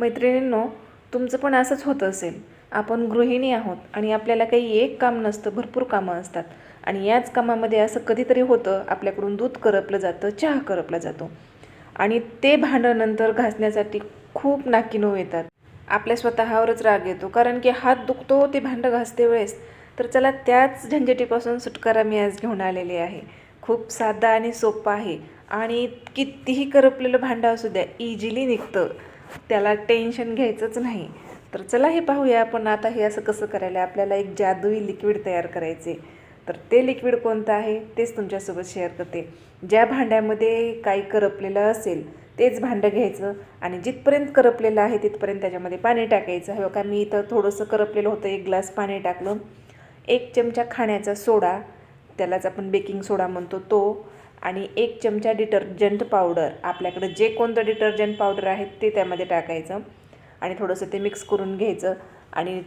मैत्रिणींनो तुमचं पण असंच होत असेल. आपण गृहिणी आहोत आणि आपल्याला काही एक काम नसतं भरपूर कामं असतात. आणि याच कामामध्ये असं कधीतरी होतं आपल्याकडून दूध करपलं जातं चहा करपला जातो. आणि ते भांडं नंतर घासण्यासाठी खूप नाकीनो येतात. आपल्या स्वतःवरच राग येतो कारण की हात दुखतो ते भांडं घासते वेळेस. तर चला त्याच झंझटीपासून सुटकारा मी आज घेऊन आलेली आहे. खूप साधा आणि सोपा आहे. आणि कितीही करपलेलं भांडं असू द्या इजिली निघतं. त्याला टेन्शन घ्यायचंच नाही. तर चला हे पाहूया आपण आता हे असं कसं करायला आपल्याला एक जादुई लिक्विड तयार करायचे. तर ते लिक्विड कोणतं आहे? तेच तुमच्यासोबत शेअर करते. ज्या भांड्यामध्ये काही करपलेलं असेल तेच भांडं घ्यायचं आणि जिथपर्यंत करपलेलं आहे तिथपर्यंत त्याच्यामध्ये पाणी टाकायचं. हवं का? मी इथं थोडंसं करपलेलं होतं. एक ग्लास पाणी टाकलं. एक चमचा खाण्याचा सोडा. त्यालाच आपण बेकिंग सोडा म्हणतो. तो आणि एक चमचा डिटर्जंट पावडर. आपल्याकडे जे कोणतं डिटर्जंट पावडर आहे ते त्यामध्ये टाकायचं आणि थोडंसं ते मिक्स करून घ्यायचं आणि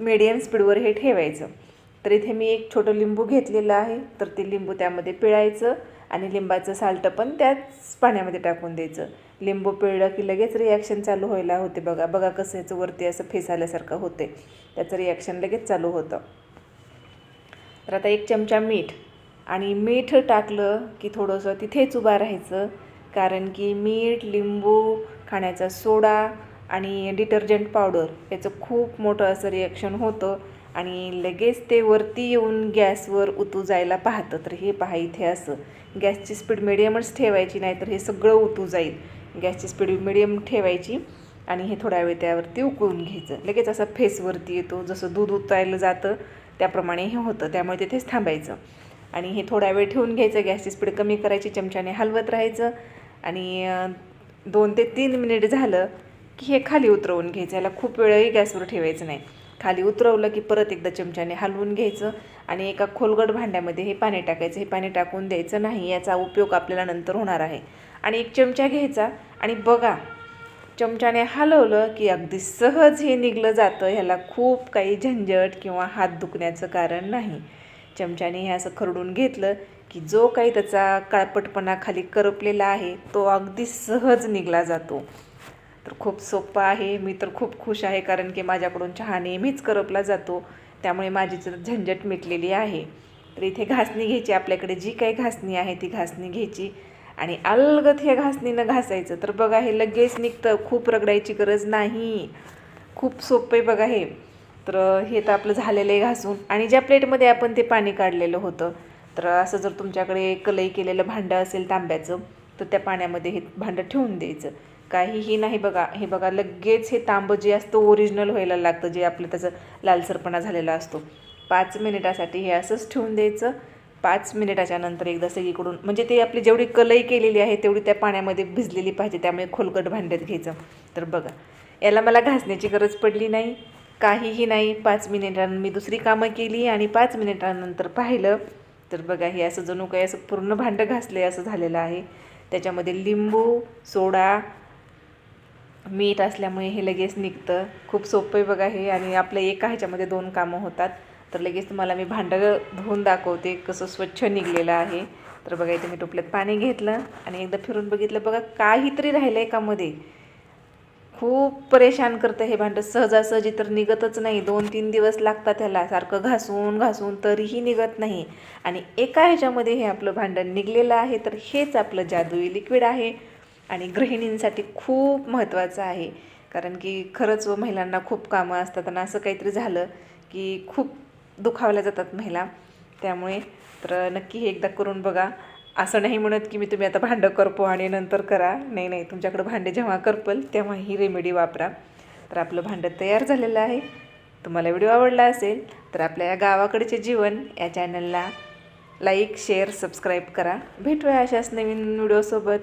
मीडियम स्पीडवर हे ठेवायचं. तर इथे मी एक छोटं लिंबू घेतलेलं आहे. तर ते लिंबू त्यामध्ये पिळायचं आणि लिंबाचं साल्ट पण त्याच पाण्यामध्ये टाकून द्यायचं. लिंबू पिळलं की लगेच रिॲक्शन चालू व्हायला होते बघा. बघा कसं याचं वरती असं फेसाल्यासारखं होते. त्याचं रिॲक्शन लगेच चालू होतं. तर आता एक चमचा मीठ. आणि मीठ टाकलं की थोडंसं तिथेच उभा राहायचं. कारण की मीठ लिंबू खाण्याचा सोडा आणि डिटर्जंट पावडर याचं खूप मोठं असं रिॲक्शन होतं. आणि लगेच ते वरती येऊन गॅसवर उतू जायला पाहतं. तर हे पहा इथे असं. गॅसची स्पीड मिडियमच ठेवायची नाही तर हे सगळं उतू जाईल. गॅसची स्पीड मिडियम ठेवायची आणि हे थोड्या वेळ त्यावरती उकळून घ्यायचं. लगेच असा फेसवरती येतो. जसं दूध उतायला जातं त्याप्रमाणे हे होतं. त्यामुळे तिथेच थांबायचं. आणि हे थोडा वेळ ठेवून घ्यायचं गॅसची स्पीड कमी करायची चमच्याने हलवत राहायचं आणि दोन ते तीन मिनिट झालं की हे खाली उतरवून घ्यायचं. याला खूप वेळही गॅसवर ठेवायचं नाही. खाली उतरवलं की परत एकदा चमच्याने हलवून घ्यायचं आणि एका खोलगट भांड्यामध्ये हे पाणी टाकायचं. हे पाणी टाकून द्यायचं नाही याचा उपयोग आपल्याला नंतर होणार आहे. आणि एक चमचा घ्यायचा आणि बघा चमच्याने हलवलं की अगदी सहज हे निघलं जातं. ह्याला खूप काही झंझट किंवा हात दुखण्याचं कारण नाही. चमच्याने हे असं खरडून घेतलं की जो काही त्याचा काळपटपणा खाली करपलेला आहे तो अगदी सहज निघला जातो. तर खूप सोपं आहे मी तर खूप खुश आहे कारण की माझ्याकडून चहा नेहमीच करपला जातो त्यामुळे माझी तर झंझट मिटलेली आहे. तर इथे घासणी घ्यायची आपल्याकडे जी काही घासणी आहे ती घासणी घ्यायची. आणि अलगत हे घासणीनं घासायचं तर बघा हे लगेच निघतं खूप रगडायची गरज नाही. खूप सोपं आहे बघा हे. तर हे तर आपलं झालेलं आहे घासून. आणि ज्या प्लेटमध्ये आपण ते पाणी काढलेलं होतं तर असं जर तुमच्याकडे कलई केलेलं भांडं असेल तांब्याचं तर त्या पाण्यामध्ये हे भांडं ठेवून द्यायचं. काहीही नाही बघा हे बघा लगेच हे तांबं जे असतं ओरिजिनल व्हायला लागतं जे आपलं त्याचं लालसरपणा झालेला असतो. पाच मिनिटासाठी हे असंच ठेवून द्यायचं. पाच मिनिटाच्या नंतर एकदा सगळीकडून म्हणजे ते आपली जेवढी कलई केलेली आहे तेवढी त्या पाण्यामध्ये भिजलेली पाहिजे त्यामुळे खोलगट भांड्यात घ्यायचं. तर बघा याला मला घासण्याची गरज पडली नाही. काहीही नाही. पाच मिनिटांनी मी दुसरी कामं केली आणि पाच मिनिटांनंतर पाहिलं तर बघा हे असं जणू काही असं पूर्ण भांडं घासले असं झालेलं आहे. त्याच्यामध्ये लिंबू सोडा मीठ असल्यामुळे हे लगेच निघतं. खूप सोपं आहे बघा हे आणि आपलं एका ह्याच्यामध्ये दोन कामं होतात. तर लगेच तुम्हाला मी भांडं धुवून दाखवते कसं स्वच्छ निघलेलं आहे. तर बघा इथे मी टोपल्यात पाणी घेतलं आणि एकदा फिरून बघितलं. बघा काहीतरी राहिलं एकामध्ये. खूप परेशान करतं हे भांडं. सहजासहजी तर निघतच नाही. दोन तीन दिवस लागतात ह्याला. सारखं घासून घासून तरीही निघत नाही. आणि एका ह्याच्यामध्ये हे आपलं भांडण निघलेलं आहे तर हेच आपलं जादुई लिक्विड आहे. आणि गृहिणींसाठी खूप महत्त्वाचं आहे. कारण की खरंच व महिलांना खूप कामं असतात आणि असं काहीतरी झालं की खूप दुखावल्या जातात महिला. त्यामुळे तर नक्की हे एकदा करून बघा. असं नाही म्हणत की मी तुम्ही आता भांडं करपो आणि नंतर करा. नाही नाही तुमच्याकडं भांडे जेव्हा करपल तेव्हा ही रेमेडी वापरा. तर आपलं भांडं तयार झालेलं आहे. तुम्हाला व्हिडिओ आवडला असेल तर आपल्या या गावाकडचे जीवन या चॅनलला लाईक शेअर सबस्क्राईब करा. भेटूया अशाच नवीन व्हिडिओसोबत.